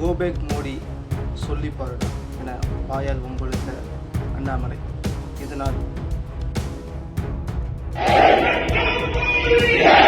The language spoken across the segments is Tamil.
கோபேக் மோடி சொல்லி என வாயால் வம்பொழுத்த அண்ணாமலை இதனால் Yeah!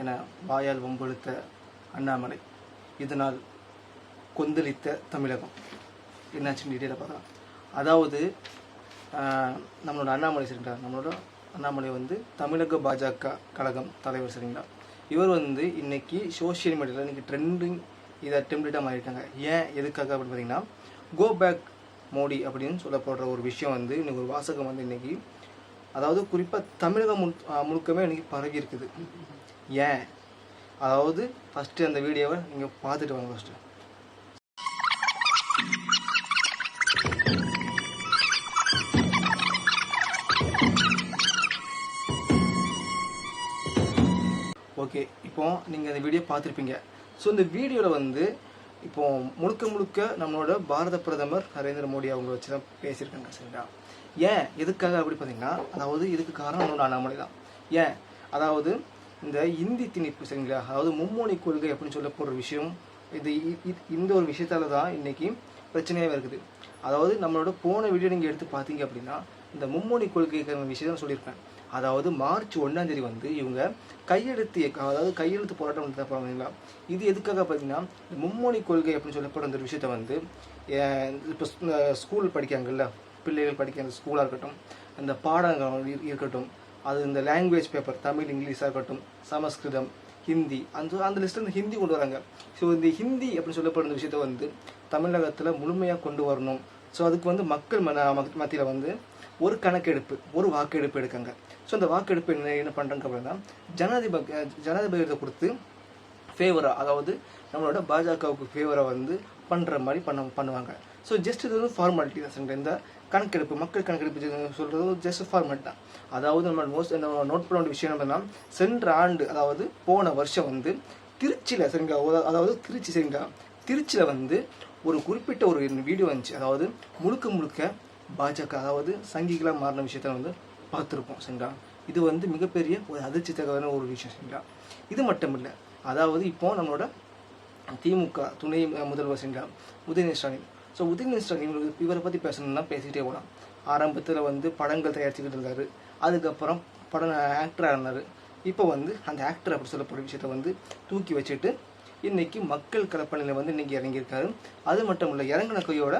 என வாயால் வம்பொழுத்த அண்ணாமலை. இதனால் கொந்தளித்த தமிழகம். என்னாச்சுன்னு டீட்டெயிலாக பார்க்கலாம். அதாவது நம்மளோட அண்ணாமலை சரிங்களா? நம்மளோட அண்ணாமலை வந்து தமிழக பாஜக கழகம் தலைவர் சரிங்களா? இவர் வந்து இன்னைக்கு சோஷியல் மீடியாவில் இன்னைக்கு ட்ரெண்டிங் இதை டெம்ப்ளேட்டாக மாறிட்டாங்க ஏன்? எதுக்காக அப்படின்னு பார்த்தீங்கன்னா கோ பேக் மோடி அப்படின்னு சொல்லப்படுற ஒரு விஷயம் வந்து இன்னைக்கு ஒரு வாசகம் வந்து இன்னைக்கு அதாவது குறிப்பாக தமிழகம் முழு முழுக்கமே இன்றைக்கி பரவி இருக்குது. ஏன்? அதாவது ஃபஸ்ட்டு அந்த வீடியோவை நீங்கள் பார்த்துட்டு வாங்க ஃபஸ்ட்டு ஓகே இப்போ நீங்கள் அந்த வீடியோ பார்த்துருப்பீங்க. ஸோ இந்த வீடியோவில் வந்து இப்போ முழுக்க முழுக்க நம்மளோட பாரத பிரதமர் நரேந்திர மோடி அவங்க வச்சு தான் பேசியிருக்காங்க சரிங்களா? ஏன்? எதுக்காக அப்படி பார்த்தீங்கன்னா அதாவது இதுக்கு காரணம் நம்மளோட அண்ணாமலை தான். ஏன்? அதாவது இந்த இந்தி திணிப்பு சரிங்களா? அதாவது மும்மொழி கொள்கை அப்படின்னு சொல்லப்படுற விஷயம் இது இ- இ- இந்த ஒரு விஷயத்தால தான் இன்னைக்கு பிரச்சனையாகவே இருக்குது. அதாவது நம்மளோட போன வீடியோ நீங்கள் எடுத்து பார்த்தீங்க அப்படின்னா இந்த மும்மொழி கொள்கைக்கான விஷயம் சொல்லியிருப்பேன் அதாவது மார்ச் ஒன்றாம் தேதி வந்து இவங்க கையெழுத்து இயக்கம் அதாவது கையெழுத்து போராட்டம் வந்து பார்த்தீங்களா இது எதுக்காக பார்த்தீங்கன்னா இந்த மும்மொழி கொள்கை அப்படின்னு சொல்லப்படுற அந்த விஷயத்த வந்து இப்போ ஸ்கூல் படிக்காங்கல்ல பிள்ளைகள் படிக்கிற அந்த ஸ்கூலாக இருக்கட்டும் அந்த பாடங்கள் இருக்கட்டும் அது இந்த லாங்குவேஜ் பேப்பர் தமிழ் இங்கிலீஷாக இருக்கட்டும் சமஸ்கிருதம் ஹிந்தி அந்த அந்த லிஸ்ட்டில் இந்த ஹிந்தி கொண்டு வராங்க. ஸோ இந்த ஹிந்தி அப்படின்னு சொல்லப்படுற விஷயத்த வந்து தமிழகத்தில் முழுமையாக கொண்டு வரணும். ஸோ அதுக்கு வந்து மக்கள் மன மத்தியில் வந்து ஒரு கணக்கெடுப்பு ஒரு வாக்கெடுப்பு எடுக்காங்க. ஸோ அந்த வாக்கெடுப்பு என்ன என்ன பண்ணுறாங்க அப்படின்னா ஜனாதிபதி ஜனாதிபதி கொடுத்து ஃபேவராக அதாவது நம்மளோட பாஜகவுக்கு ஃபேவராக வந்து பண்ணுற மாதிரி பண்ண பண்ணுவாங்க. ஸோ ஜஸ்ட் இது வந்து ஃபார்மாலிட்டி தான் சரிங்களா? இந்த கணக்கெடுப்பு மக்கள் கணக்கெடுப்பு சொல்கிறது ஜஸ்ட் ஃபார்மெட் தான். அதாவது நம்ம மோஸ்ட் நோட் பண்ண வேண்டிய விஷயம் என்னன்னா சென்ற ஆண்டு அதாவது போன வருஷம் வந்து திருச்சியில் சரிங்களா அதாவது- அதாவது திருச்சி சரிங்களா திருச்சியில் வந்து ஒரு குறிப்பிட்ட ஒரு வீடியோ வந்துச்சு. அதாவது முழுக்க முழுக்க பாஜக அதாவது சங்கிகளாக மாறின விஷயத்த வந்து பார்த்துருப்போம் சரிங்களா. இது வந்து மிகப்பெரிய ஒரு அதிர்ச்சி தகவலான ஒரு விஷயம் சரிங்களா. இது மட்டும் இல்லை அதாவது இப்போ நம்மளோட திமுக துணை முதல்வர் சரிங்களா உதயநிதி ஸ்டாலின் ஸோ உதவி மினிஸ்டர் இவங்களுக்கு இவரை பற்றி பேசணும்னா பேசிகிட்டே போகலாம் ஆரம்பத்தில் வந்து படங்கள் தயாரிச்சுக்கிட்டு இருந்தார். அதுக்கப்புறம் படம் ஆக்டராக இருந்தார். இப்போ வந்து அந்த ஆக்டர் அப்படி சொல்லப்படுற விஷயத்த வந்து தூக்கி வச்சுட்டு இன்றைக்கி மக்கள் கலப்பணியில் வந்து இன்றைக்கி இறங்கியிருக்காரு. அது மட்டும் இல்லை இறங்கின கையோட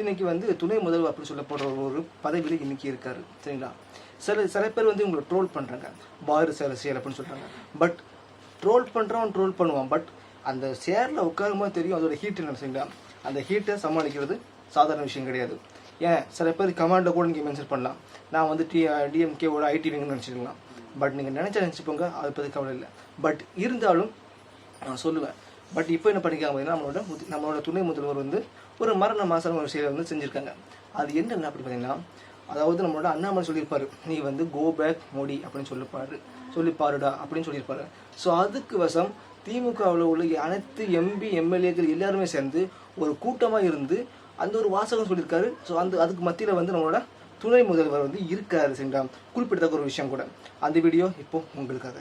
இன்றைக்கி வந்து துணை முதல்வர் அப்படின்னு சொல்லப்படுற ஒரு பதவியில் இன்றைக்கி இருக்கார். சரிங்களா? சில சில பேர் வந்து இவங்களை ட்ரோல் பண்ணுறாங்க பாரத் அரசியல் அப்படின்னு சொல்கிறாங்க பட் ட்ரோல் பண்ணுறவன் ட்ரோல் பண்ணுவான். பட் அந்த சேரில் உட்காரும்போது தெரியும் அதோட ஹீட் என்ன சரிங்களா? அந்த ஹீட்டை சமாளிக்கிறது சாதாரண விஷயம் கிடையாது. ஏன்? சில பேர் கமாண்டை கூட நீங்கள் மென்ஷன் பண்ணலாம். நான் வந்து டி டிஎம்கேவோட ஐடி விங்னு நினச்சிக்கலாம் பட் நீங்கள் நினச்சா நினச்சிப்போங்க அதை பற்றி கவலை இல்லை. பட் இருந்தாலும் நான் சொல்லுவேன். பட் இப்போ என்ன பண்ணிக்காங்க அப்படின்னா நம்மளோட நம்மளோட துணை முதல்வர் வந்து ஒரு மரண மாசம் ஒரு செயலை வந்து செஞ்சுருக்காங்க. அது என்னென்ன அப்படி பார்த்தீங்கன்னா அதாவது நம்மளோட அண்ணாமலை சொல்லியிருப்பாரு. நீ வந்து கோ பேக் மோடி அப்படின்னு சொல்லிப்பாரு. சொல்லி பாருடா அப்படின்னு சொல்லியிருப்பாரு. ஸோ அதுக்கு வசம் திமுகவில் உள்ள அனைத்து எம்பி எம்எல்ஏக்கள் எல்லாருமே சேர்ந்து ஒரு கூட்டமாக இருந்து அந்த ஒரு வாசகம் சொல்லியிருக்காரு. ஸோ அந்த அதுக்கு மத்தியில் வந்து நம்மளோட துணை முதல்வர் வந்து இருக்காரு சரிங்களா குறிப்பிடத்தக்க ஒரு விஷயம் கூட. அந்த வீடியோ இப்போ உங்களுக்காக.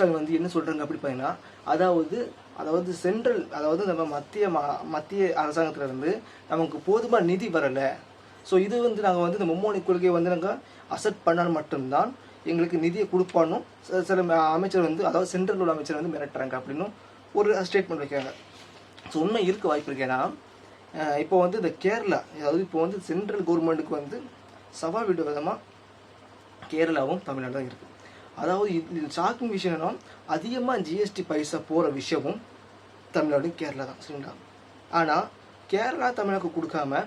ஸ்டாலின் வந்து என்ன சொல்றாங்க அப்படி பார்த்தீங்கன்னா அதாவது அதாவது சென்ட்ரல் அதாவது நம்ம மத்திய மத்திய அரசாங்கத்துல இருந்து நமக்கு போதுமான நிதி வரலை. ஸோ இது வந்து நாங்கள் வந்து இந்த மும்மொழி கொள்கையை வந்து நாங்கள் அசெப்ட் பண்ணால் மட்டும்தான் எங்களுக்கு நிதியை கொடுப்பானும் சில- சில அமைச்சர் வந்து அதாவது சென்ட்ரல் உள்ள அமைச்சர் வந்து மிரட்டுறாங்க அப்படின்னு ஒரு ஸ்டேட்மெண்ட் வைக்கிறாங்க. ஸோ உண்மை இருக்க வாய்ப்பு இருக்கேன்னா இப்போ வந்து இந்த கேரளா அதாவது இப்போ வந்து சென்ட்ரல் கவர்மெண்ட்டுக்கு வந்து சவால் விட விதமாக கேரளாவும் தமிழ்நாடு தான் இருக்குது அதாவது இது ஷாக்கிங் விஷயம் என்னன்னா அதிகமாக ஜிஎஸ்டி பைசா போகிற விஷயமும் தமிழ்நாடு கேரளா தான் சரிங்களா? ஆனால் கேரளா தமிழ்நாட்டுக்கு கொடுக்காம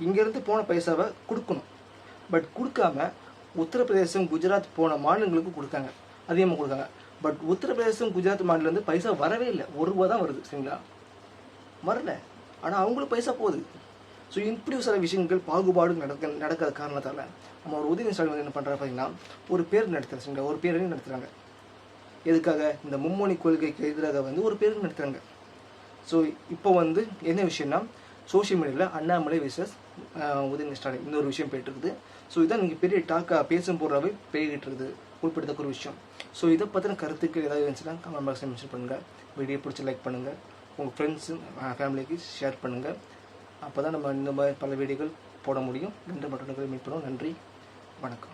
இங்கேருந்து போன பைசாவை கொடுக்கணும். பட் கொடுக்காம உத்தரப்பிரதேசம் குஜராத் போன மாநிலங்களுக்கு கொடுக்காங்க. அதிகமாக கொடுக்காங்க. பட் உத்தரப்பிரதேசம் குஜராத் மாநிலம் பைசா வரவே இல்லை. ஒரு ரூபா தான் வருது சரிங்களா? வரல. ஆனால் அவங்களுக்கு பைசா போகுது. ஸோ இப்படி சில விஷயங்கள் பாகுபாடு நடக்க நடக்காத காரணத்தால் நம்ம ஒரு உதவி ஸ்டாலின் வந்து என்ன பண்ணுறாரு பார்த்தீங்கன்னா ஒரு பேர் நடத்துகிறாங்க சரிங்களா? ஒரு பேரையும் நடத்துகிறாங்க எதுக்காக? இந்த மும்மொழி கொள்கைக்கு எதிராக வந்து ஒரு பேர் நடத்துகிறாங்க ஸோ இப்போ வந்து என்ன விஷயம்னா சோஷியல் மீடியாவில் அண்ணாமலை விசஸ் உதயநிதி ஸ்டாலின். இந்த ஒரு விஷயம் போயிட்டு இருக்குது. ஸோ இதான் நீங்கள் பெரிய டாக்காக பேசும் போடுறாவே போய்கிட்டு இருக்குது. குறிப்பிடத்தக்க ஒரு விஷயம். ஸோ இதை பற்றின கருத்துக்கள் ஏதாவது இருந்துச்சுன்னா கமெண்ட் பாக்ஸில் மென்ஷன் பண்ணுங்கள் வீடியோ பிடிச்சி லைக் பண்ணுங்கள் உங்கள் ஃப்ரெண்ட்ஸு ஃபேமிலிக்கு ஷேர் பண்ணுங்கள் அப்போ தான் நம்ம இந்த மாதிரி பல வீடியோக்கள் போட முடியும். ரெண்டு மட்டும் மீட் நன்றி. வணக்கம்.